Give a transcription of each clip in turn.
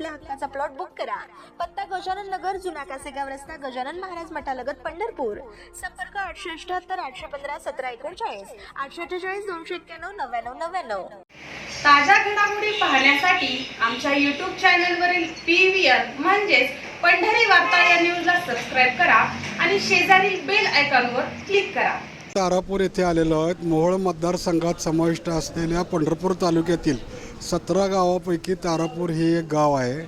आपल्या हक्काचा plot book करा. पत्ता गजानन नगर जुना कासेगाव रस्ता गजानन महाराज मठालगत पंढरपूर. संपर्क आठशे अठ्याहत्तर आठशे पंधरा सतरा एकोणचाळीस. आठशे अठ्ठेचाळीस दोनशे एक्क्याण्णव नव्याण्णव नव्याण्णव. ताज्या घडामोडी पाहण्यासाठी आमच्या यूट्यूब चॅनलवरील पी व्ही आर म्हणजेच पंढरी वार्ता या न्यूजला सबस्क्राईब करा आणि शेजारील बेल आयकॉनवर क्लिक करा. तारापूर येथे आलेलो आहेत. मोहोळ मतदारसंघात समाविष्ट असलेल्या पंढरपूर तालुक्यातील सतरा गावापैकी तारापूर हे एक गाव आहे.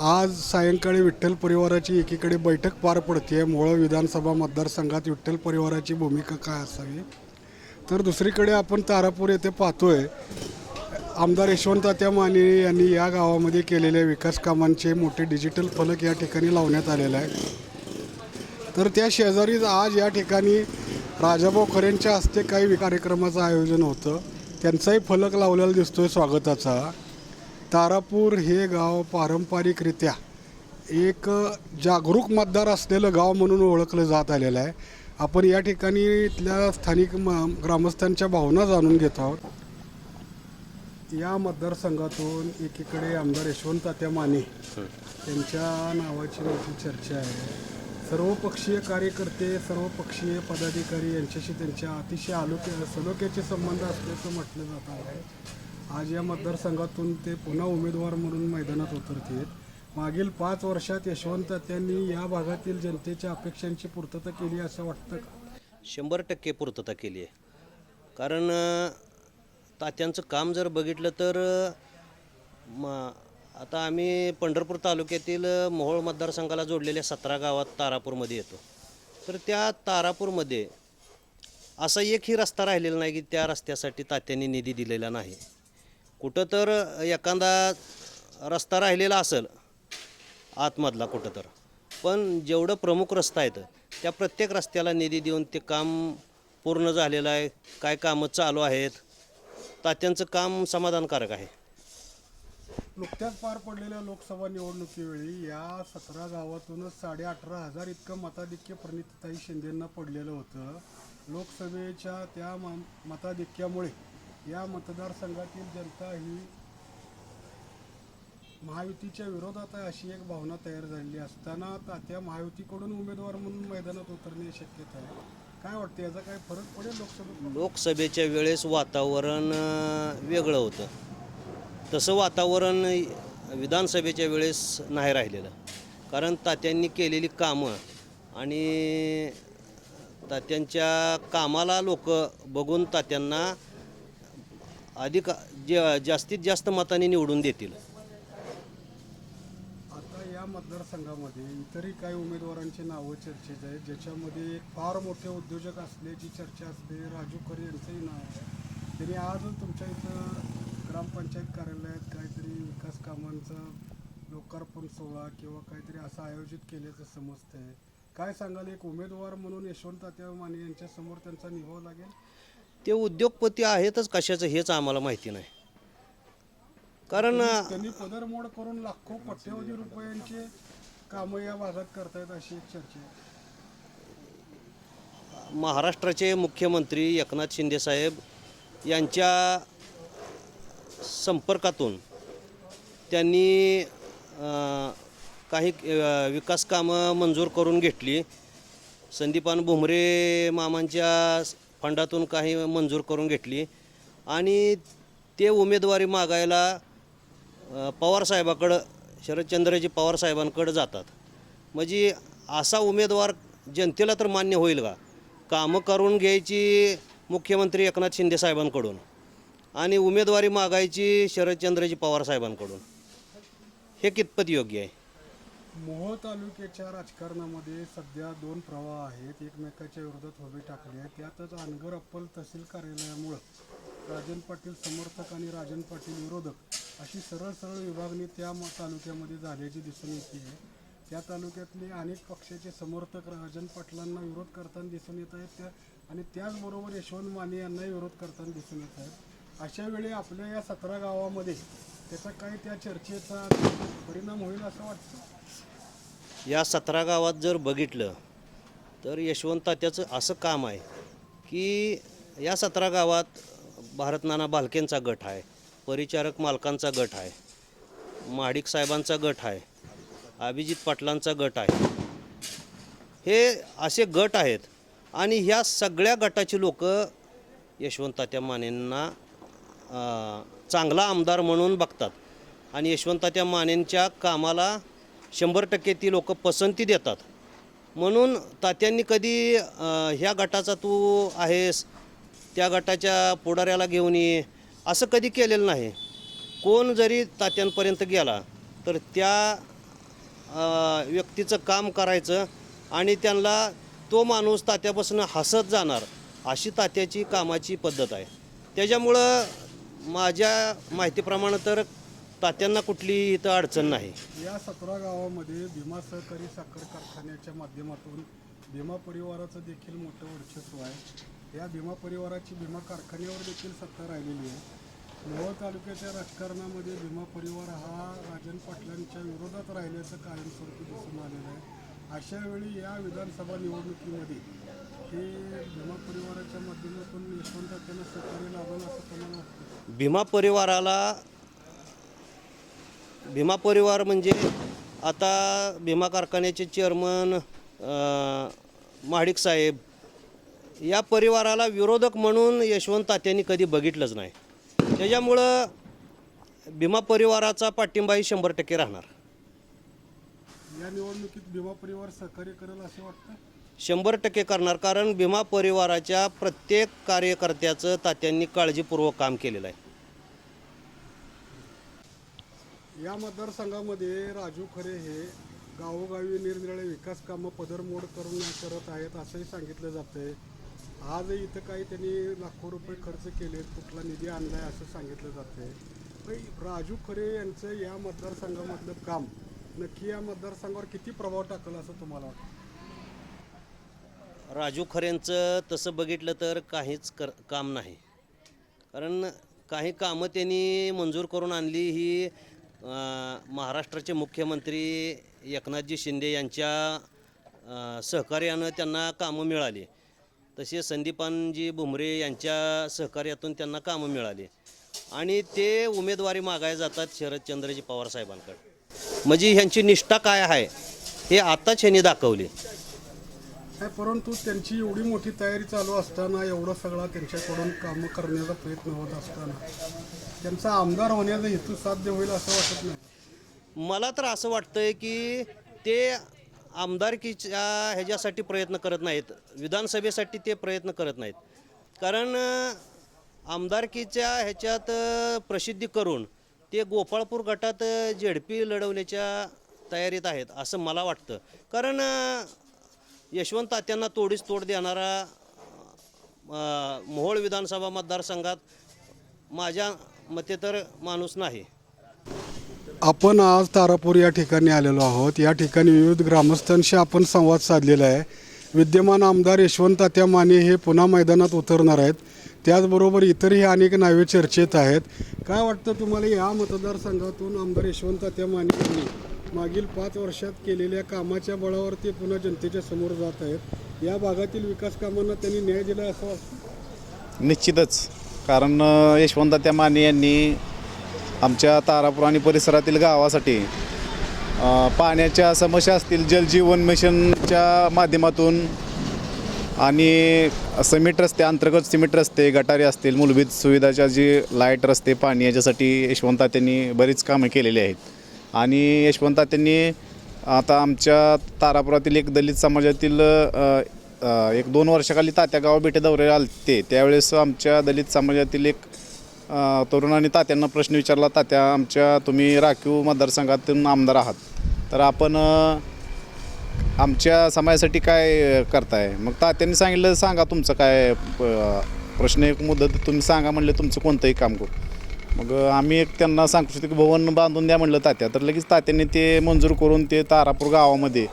आज सायंकाळी विठ्ठल परिवाराची एकीकडे बैठक पार पडते. मुळं विधानसभा मतदारसंघात विठ्ठल परिवाराची भूमिका काय असावी? तर दुसरीकडे आपण तारापूर येथे पाहतोय. आमदार यशवंत तात्या माने यांनी या गावामध्ये केलेल्या विकास कामांचे मोठे डिजिटल फलक या ठिकाणी लावण्यात आलेले आहे. तर त्या शेजारीच आज या ठिकाणी राजाभाऊ खरेंच्या हस्ते काही कार्यक्रमाचं आयोजन होतं. त्यांचाही फलक लावलेला दिसतोय स्वागताचा. तारापूर हे गाव पारंपरिकरित्या एक जागरूक मतदार असलेलं गाव म्हणून ओळखलं जात आलेलं आहे. आपण या ठिकाणी इथल्या स्थानिक म ग्रामस्थांच्या भावना जाणून घेत आहोत. या मतदारसंघातून एकीकडे आमदार यशवंत तात्या माने त्यांच्या नावाची मोठी चर्चा आहे. सर्वपक्षीय कार्यकर्ते सर्वपक्षीय पदाधिकारी यांच्याशी त्यांच्या अतिशय आलोक्य सलोख्याचे संबंध असल्याचं म्हटलं जात आहे. आज या मतदारसंघातून ते पुन्हा उमेदवार म्हणून मैदानात उतरतील. मागील पाच वर्षात यशवंत तात्यांनी या भागातील जनतेच्या अपेक्षांची पूर्तता केली असं वाटतं का? शंभर टक्के पूर्तता केली आहे. कारण तात्यांचं काम जर बघितलं तर मा म आता आम्ही पंढरपूर तालुक्यातील मोहोळ मतदारसंघाला जोडलेल्या सतरा गावात तारापूरमध्ये येतो. तर त्या तारापूरमध्ये असा एकही रस्ता राहिलेला नाही की त्या रस्त्यासाठी तात्यांनी निधी दिलेला नाही. कुठं तर एखादा रस्ता राहिलेला असेल आतमधला कुठं तर पण जेवढं प्रमुख रस्ता आहेत त्या प्रत्येक रस्त्याला निधी देऊन ते काम पूर्ण झालेलं आहे. काय कामं चालू आहेत तात्यांचं काम समाधानकारक आहे. नुकत्याच पार पडलेल्या लोकसभा निवडणुकीवेळी या सतरा गावातूनच साडे अठरा हजार इतकं मताधिक्य प्रणितताई शिंदेंना पडलेलं होतं. लोकसभेच्या त्या म- मताधिक्यामुळे या मतदारसंघातील जनता ही महायुतीच्या विरोधात आहे अशी एक भावना तयार झालेली असताना तात्या महायुतीकडून उमेदवार म्हणून मैदानात उतरणे शक्यता आहे. काय वाटतं? याचा काय फरक पडेल लोकसभेत? लोकसभेच्या वेळेस वातावरण वेगळं होतं. तसं वातावरण विधानसभेच्या वेळेस नाही राहिलेलं. कारण तात्यांनी केलेली कामं आणि तात्यांच्या कामाला लोक बघून तात्यांना अधिक जे जास्तीत जास्त मताने निवडून देतील. आता या मतदारसंघामध्ये इतरही काही उमेदवारांची नावं चर्चेत आहेत ज्याच्यामध्ये एक फार मोठे उद्योजक असल्याची चर्चा असते राजू खरे यांचंही नाव आहे. त्यांनी आजच तुमच्या इथं ग्रामपंचायत कार्यालयात काहीतरी विकास कामांचा लोकार्पण सोहळा किंवा काहीतरी असं आयोजित केल्याचं समजतंय. काय सांगाल? एक उमेदवार म्हणून यशवंत तात्या माने यांच्या समोर त्यांचा निभाव लागेल? ते उद्योगपती आहेतच कशाचं हेच आम्हाला माहिती नाही. कारण त्यांनी पदरमोड करून लाखो कोट्यवधी रुपयांचे कामं या भागात करतायत अशी एक चर्चा आहे. महाराष्ट्राचे मुख्यमंत्री एकनाथ शिंदेसाहेब यांच्या संपर्कातून त्यांनी काही विकास कामं मंजूर करून घेतली. संदीपान भुमरे मामांच्या फंडातून काही मंजूर करून घेतली. आणि ते उमेदवारी मागायला पवारसाहेबाकडं शरदचंद्रजी पवारसाहेबांकडं जातात. म्हणजे असा उमेदवार जनतेला तर मान्य होईल का? कामं करून घ्यायची मुख्यमंत्री एकनाथ शिंदे साहेबांकडून. आणि उमेदवारी मागायची शरदचंद्रजी पवार साहेबांकडून. हे कितपत योग्य आहे? मोहोळ तालुक्याच्या राजकारणामध्ये सध्या दोन प्रवाह आहेत. एकमेकाच्या विरोधात उभे टाकले आहेत. त्यातच अनगर अप्पल तहसील कार्यालयामुळं राजन पाटील समर्थक आणि राजन पाटील विरोधक अशी सरळ सरळ विभागणी त्या तालुक्यामध्ये झाल्याची दिसून येते. आहे त्या तालुक्यातले अनेक पक्षाचे समर्थक राजन पाटलांना विरोध करताना दिसून येत आहेत. त्या आणि त्याचबरोबर यशवंत माने यांनाही विरोध करताना दिसून येत आहेत. अशा वेळी आपल्या या सतरा गावामध्ये त्याचा काही त्या चर्चेचा परिणाम होईल असं वाटतं? या सतरा गावात जर बघितलं तर यशवंत तात्याचं असं काम आहे की या सतरा गावात भारतनाना बालकेंचा गट आहे परिचारक मालकांचा गट आहे महाडिक साहेबांचा गट आहे अभिजित पाटलांचा गट आहे. हे असे गट आहेत आणि ह्या सगळ्या गटाची लोक यशवंतात्या मानेंना चांगला आमदार म्हणून बघतात. आणि यशवंतत्या मानेंच्या कामाला शंभर टक्के ती लोक पसंती देतात. म्हणून तात्यांनी कधी ह्या गटाचा तू आहेस त्या गटाच्या पुढाऱ्याला घेऊन ये असं कधी केलेलं नाही. कोण जरी तात्यांपर्यंत गेला तर त्या व्यक्तीचं काम करायचं आणि त्यांना तो माणूस तात्यापासून हसत जाणार अशी तात्याची कामाची पद्धत आहे. त्याच्यामुळं माझ्या माहितीप्रमाणे तर तात्यांना कुठली इथं अडचण नाही. या सतरा गावामध्ये भीमा सहकारी साखर कारखान्याच्या माध्यमातून भीमा परिवाराचं देखील मोठं वर्चस्व आहे. या भीमा परिवाराची भीमा कारखान्यावर देखील सत्ता राहिलेली आहे. मोहोळ तालुक्याच्या राजकारणामध्ये भीमा परिवार हा राजन पाटलांच्या विरोधात राहिल्याचं कायमस्वरूपी दिसून आलेलं आहे. अशा वेळी या विधानसभा निवडणुकीमध्ये हे भीमा परिवाराच्या माध्यमातून यशवंत त्यांना सहकार्य लाभेल असं त्यांना वाटतं? भीमा परिवाराला भीमा परिवार म्हणजे आता भीमा कारखान्याचे चेअरमन महाडिक साहेब या परिवाराला विरोधक म्हणून यशवंत तात्यांनी कधी बघितलंच नाही. त्याच्यामुळं भीमा परिवाराचा पाठिंबाही शंभर टक्के राहणार. या निवडणुकीत भीमा परिवार सहकार्य करेल असं वाटतं? शंभर टक्के करणार कारण भीमा परिवाराच्या प्रत्येक कार्यकर्त्याचं तात्यांनी काळजीपूर्वक काम केलेलं आहे. या मतदारसंघामध्ये राजू खरे हे गावोगावी निरनिराळे विकास कामं पदरमोड करून करत आहेत असंही सांगितलं जातंय. आज इथं काही त्यांनी लाखो रुपये खर्च केलेत कुठला निधी आणलाय असं सांगितलं जातंय. पण राजू खरे यांचं या मतदारसंघामधलं काम नक्की या मतदारसंघावर किती प्रभाव टाकला असं तुम्हाला वाटतं? राजू खऱ्यांचं तसं बघितलं तर काहीच कर काम नाही. कारण काही कामं त्यांनी मंजूर करून आणली ही महाराष्ट्राचे मुख्यमंत्री एकनाथजी शिंदे यांच्या सहकार्यानं त्यांना कामं मिळाली. तसे संदीपानजी भुमरे यांच्या सहकार्यातून त्यांना कामं मिळाली. आणि ते उमेदवारी मागायला जातात शरदचंद्रजी पवार साहेबांकडे. म्हणजे ह्यांची निष्ठा काय आहे हे आताच ह्यांनी दाखवली. नाही परंतु त्यांची एवढी मोठी तयारी चालू असताना एवढं सगळा त्यांच्याकडून कामं करण्याचा प्रयत्न होत असताना त्यांचा आमदार होण्याचा हेतू साध्य होईल असं वाटत नाही. मला तर असं वाटतंय की ते आमदारकीच्या ह्याच्यासाठी प्रयत्न करत नाहीत विधानसभेसाठी ते प्रयत्न करत नाहीत. कारण आमदारकीच्या ह्याच्यात प्रसिद्धी करून ते गोपाळपूर गटात झेडपी लढवण्याच्या तयारीत आहेत असं मला वाटतं. कारण यशवंत तात्यांना तोडीस तोड देणारा मोहोळ विधानसभा मतदारसंघात माझ्या मते तर माणूस नाही. आपण आज तारापूर या ठिकाणी आलेलो आहोत. या ठिकाणी विविध ग्रामस्थांशी आपण संवाद साधलेला आहे. विद्यमान आमदार यशवंत तात्या माने हे पुन्हा मैदानात उतरणार आहेत. त्याचबरोबर इतरही अनेक नावे चर्चेत आहेत. काय वाटतं तुम्हाला या मतदारसंघातून आमदार यशवंत तात्या माने यांनी? मागील पाच वर्षात केलेल्या कामाच्या बळावर ते पुन्हा जनतेच्या समोर जात आहेत. या भागातील विकास कामांना त्यांनी न्याय दिला असा निश्चितच. कारण अ, यशवंत माने यांनी आमच्या तारापूर आणि परिसरातील गावासाठी पाण्याच्या समस्या असतील जलजीवन मिशनच्या माध्यमातून आणि सिमेंट रस्ते अंतर्गत सिमेंट रस्ते गटारे असतील मूलभूत सुविधाच्या जी लाइट रस्ते पाणी याच्यासाठी यशवंत त्यांनी बरीच कामं केलेली आहेत. आणि यशवंत त्यांनी आता आमच्या तारापुरातील एक दलित समाजातील एक दोन वर्षाखाली तात्या गाव भेटे दौरे आलते. त्यावेळेस आमच्या दलित समाजातील एक तरुणांनी तात्यांना प्रश्न विचारला तात्या आमच्या तुम्ही राखीव मतदारसंघातून आमदार आहात. तर आपण आमच्या समाजासाठी काय करताय? मग तात्यांनी सांगितलं सांगा तुमचं काय प- प्रश्न एक मुदत तुम्ही सांगा म्हणलं तुमचं कोणतंही काम करू. मग आम्ही एक त्यांना सांस्कृतिक भवन बांधून द्या म्हणलं तात्या. तर लगेच तात्यांनी ते मंजूर करून ते तारापूर गावामध्ये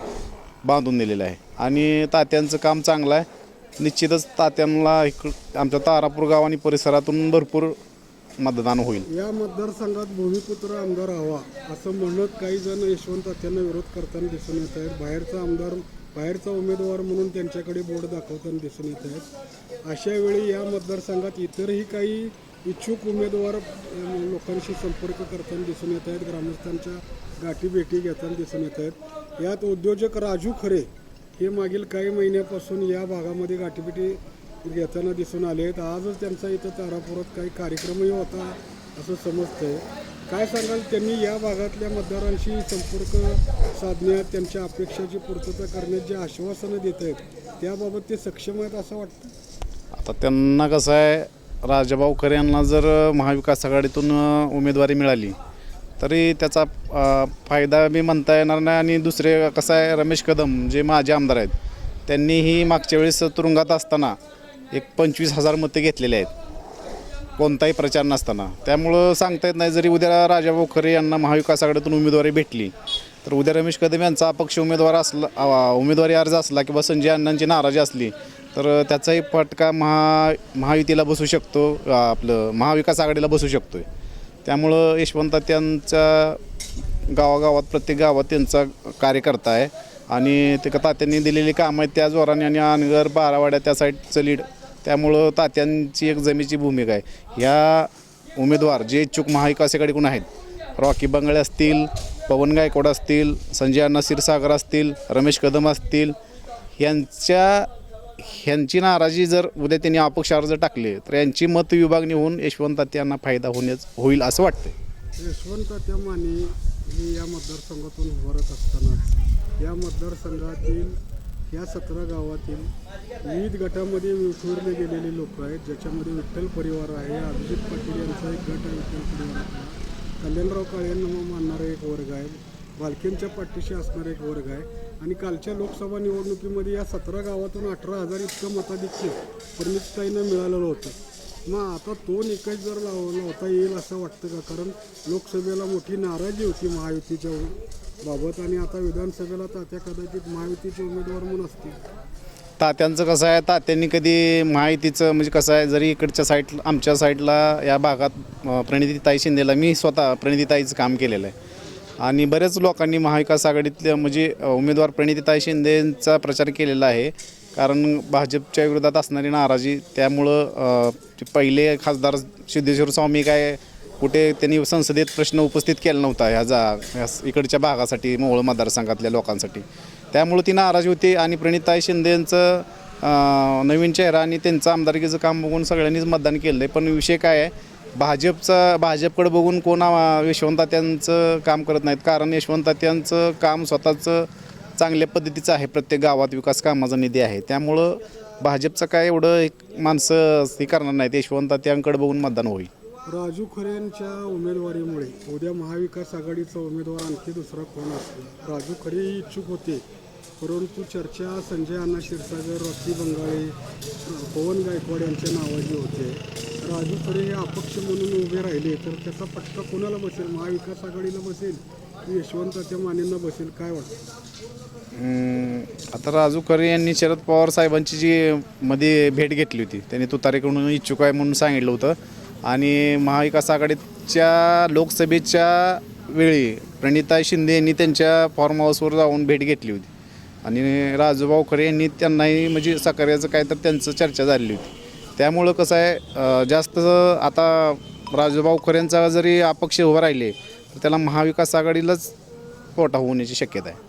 बांधून दिलेलं आहे. आणि तात्यांचं काम चांगलं आहे. निश्चितच तात्यांना इकडं आमच्या तारापूर गाव आणि परिसरातून भरपूर मतदान होईल. या मतदारसंघात भूमिपुत्र आमदार हवा असं म्हणत काही जण यशवंत तात्यांना विरोध करताना दिसून येत आहेत. बाहेरचा आमदार बाहेरचा उमेदवार म्हणून त्यांच्याकडे बोर्ड दाखवताना दिसून येत आहेत. अशा वेळी या मतदारसंघात इतरही काही इच्छुक उमेदवार लोकांशी संपर्क करताना दिसून येत आहेत ग्रामस्थांच्या गाठी भेटी घेताना दिसून येत आहेत. यात उद्योजक राजू खरे हे मागील काही महिन्यापासून या भागामध्ये गाठीभेटी घेताना दिसून आले आहेत. आजच त्यांचा इथं तारापुरात काही कार्यक्रमही होता असं समजतंय. काय सांगाल त्यांनी या भागातल्या मतदारांशी संपर्क साधण्यात त्यांच्या अपेक्षाची पूर्तता करण्यात जे आश्वासनं देत आहेत त्याबाबत ते सक्षम आहेत असं वाटतं? आता त्यांना कसं आहे राजाभाऊ खरे यांना जर महाविकास आघाडीतून उमेदवारी मिळाली तरी त्याचा फायदा मी म्हणता येणार नाही आणि दुसरे कसं आहे रमेश कदम जे माझे आमदार आहेत त्यांनीही मागच्या वेळेस तुरुंगात असताना एक पंचवीस हजार मते घेतलेले आहेत कोणताही प्रचार नसताना. त्यामुळं सांगता येत नाही जरी उद्या राजाभाऊ खरे यांना महाविकास आघाडीतून उमेदवारी भेटली तर उद्या रमेश कदम यांचा अपक्ष उमेदवार असला उमेदवारी अर्ज असला किंवा संजय अण्णांची नाराजी असली तर त्याचाही फटका महा महायुतीला बसू शकतो आपलं महाविकास आघाडीला बसू शकतो त्यामुळं यशवंत त्यांचा गावागावात प्रत्येक गावात त्यांचा कार्यकर्ता आहे. आणि ते तात्यांनी दिलेली कामं आहेत त्या जोराने आणि अनगर बारावाड्या त्या साईडचं लीड. त्यामुळं तात्यांची एक जमेची भूमिका आहे. या उमेदवार जे इच्छुक महाविकास आघाडीकडून आहेत रॉकी बंगळे असतील पवन गायकवाड असतील संजय अण्णा क्षीरसागर असतील रमेश कदम असतील यांच्या ह्यांची नाराजी जर उद्या त्यांनी अपक्ष अर्ज टाकले तर यांची मत विभागणी होऊन यशवंत यांना फायदा होण्याच होईल असं वाटतं यशवंत त्या माने या मतदारसंघातून उभारत असताना या मतदारसंघातील या सतरा गावातील विविध गटामध्ये विखुरले गेलेले लोक आहेत ज्याच्यामध्ये विठ्ठल परिवार आहे अभिजित पाटील यांचा एक गट आहे विठ्ठल परिवार कल्याणराव काळेंना मानणारा एक वर्ग आहे बालकेंच्या पाठीशी असणारा एक वर्ग आहे. आणि कालच्या लोकसभा निवडणुकीमध्ये या सतरा गावातून अठरा हजार इतकं मताधिक्य परिणितताईंना मिळालेलं होतं. मग आता तो निकष जर लाव लावता येईल असं वाटतं का? कारण लोकसभेला मोठी नाराजी होती महायुतीच्या बाबत आणि आता विधानसभेला तात्या कदाचित महायुतीचे उमेदवार म्हणून असतील. तात्यांचं कसं आहे? तात्यांनी कधी माहितीचं म्हणजे कसं आहे? जरी इकडच्या साईड आमच्या साईडला या भागात प्रणितीताई शिंदेला मी स्वतः प्रणितीताईचं काम केलेलं आहे. आणि बऱ्याच लोकांनी महाविकास आघाडीतल्या म्हणजे उमेदवार प्रणितीताई शिंदेचा प्रचार केलेला आहे. कारण भाजपच्या विरोधात असणारी नाराजी त्यामुळं पहिले खासदार सिद्धेश्वर स्वामी काय कुठे त्यांनी संसदेत प्रश्न उपस्थित केला नव्हता ह्या जा ह्या इकडच्या भागासाठी मोहोळ मतदारसंघातल्या लोकांसाठी. त्यामुळे ती नाराजी होती आणि प्रणिताई शिंदे यांचं नवीन चेहरा आणि त्यांचं आमदारकीचं काम बघून सगळ्यांनीच मतदान केलं आहे पण विषय काय आहे भाजपचा भाजपकडे बघून कोण यशवंतात्यांचं काम करत नाहीत? कारण यशवंतात्यांचं काम स्वतःचं चांगल्या पद्धतीचं आहे. प्रत्येक गावात विकास कामाचा निधी आहे. त्यामुळं भाजपचं काय एवढं एक माणसं हे करणार नाहीत. यशवंतात्यांकडे बघून मतदान होईल. राजू खऱ्यांच्या उमेदवारीमुळे उद्या महाविकास आघाडीचा उमेदवार आणखी दुसरा कोण असेल? राजू खरे इच्छुक होते. परंतु चर्चा संजय अण्णा क्षीरसागर रॉकी बंगाळे पवन गायकवाड यांच्या नावाची होते. राजू खरे हे अपक्ष म्हणून उभे राहिले तर त्याचा फटका कोणाला बसेल? महाविकास आघाडीला बसेल की यशवंत मानेंना बसेल? काय वाटतं? आता राजू खरे यांनी शरद पवार साहेबांची जी मध्ये भेट घेतली होती त्यांनी तुतारीकडून इच्छुक आहे म्हणून सांगितलं होतं. आणि महाविकास आघाडीच्या लोकसभेच्या वेळी प्रणिता शिंदे यांनी त्यांच्या फार्म हाऊसवर जाऊन भेट घेतली होती. आणि राजूभाऊ खरे यांनी त्यांनाही म्हणजे सहकार्याचं काय तर त्यांचं चर्चा झालेली होती. त्यामुळं कसं आहे जास्त आता राजूभाऊ खरेंचा जरी अपक्ष उभं राहिले तर त्याला महाविकास आघाडीलाच पोटा होण्याची शक्यता आहे.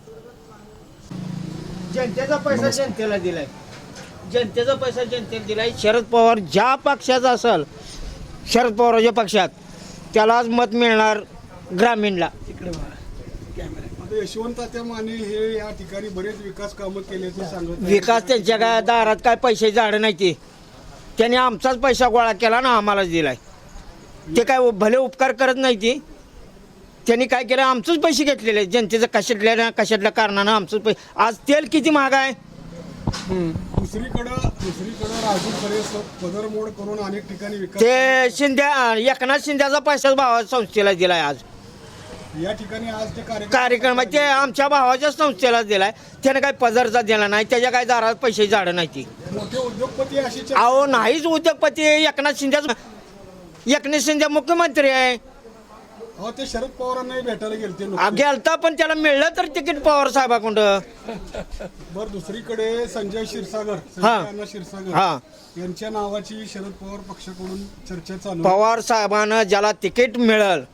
जनतेचा पैसा जनतेला दिलाय. जनतेचा पैसा जनतेला दिलाय. शरद पवार ज्या पक्षाचा असेल शरद पवाराच्या पक्षात त्यालाच मत मिळणार ग्रामीणला. यशवंत त्या माने हे या ठिकाणी बरेच विकास कामं केल्याचे सांगत आहेत. विकास त्यांच्या काय दारात काय पैसे झाडं नाही ते. त्याने आमचाच पैसा गोळा केला ना आम्हालाच दिलाय. ते काय भले उपकार करत नाही ती. त्यांनी काय केलं? आमचंच पैसे घेतलेले. जनतेचं कशातल्या ना कशातल्या कारणानं आमचंच पैसे आज तेल किती महाग आहे? दुसरीकडं दुसरीकडं राजू खरे पदरमोड करून अनेक ठिकाणी विकास ते शिंद्या एकनाथ शिंद्याचा पैसाच भावा संस्थेला दिलाय आज. या ठिकाणी आज ते कार्यक्रम कार्यक्रम ते आमच्या भावाच्या संस्थेला दिलाय. त्याने काही पदरचा दिला नाही त्याच्या काही दारात पैसे झाडं नाही ती. मोठे उद्योगपती अशी चर्चा- अहो नाहीच उद्योगपती एकनाथ शिंदेच एकनाथ शिंदे मुख्यमंत्री आहे. अहो ते शरद पवारांनाही भेटायला गेलते पण त्याला मिळलं तर तिकीट पवार साहेबाकडं. बरं दुसरीकडे संजय क्षीरसागर हा. संजय अण्णा क्षीरसागर हा. यांच्या नावाची शरद पवार पक्षाकडून चर्चा चालू आहे. पवार साहेबांना ज्याला तिकीट मिळेल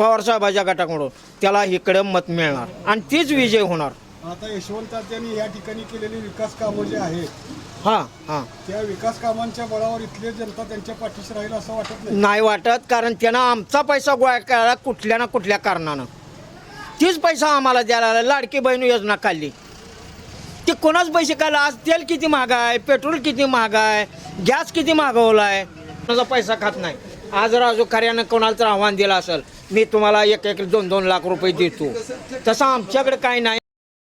पवार साहेबाच्या गटाकडून त्याला इकडं मत मिळणार आणि तीच विजय होणार. आता यशवंत त्यांनी या ठिकाणी केलेली विकास कामं जे आहेत हां हां. त्या विकास कामांच्या बळावर इथली जनता त्यांच्या पाठीशी राहील असं वाटत नाही? नाही वाटत कारण त्यानं आमचा पैसा गोळा केला कुठल्या ना कुठल्या कारणानं. तीच पैसा आम्हाला द्यायला. लाडकी बहीण योजना काढली. ती कोणाच पैसे काढला? आज तेल किती महाग आहे पेट्रोल किती महाग आहे गॅस किती महागवला आहे कोणाचा पैसा खात नाही. आज राजू खऱ्यानं कोणाला तर आव्हान दिलं असेल मी तुम्हाला एक एक दोन दोन लाख रुपये देतो. तसं आमच्याकडे काय नाही.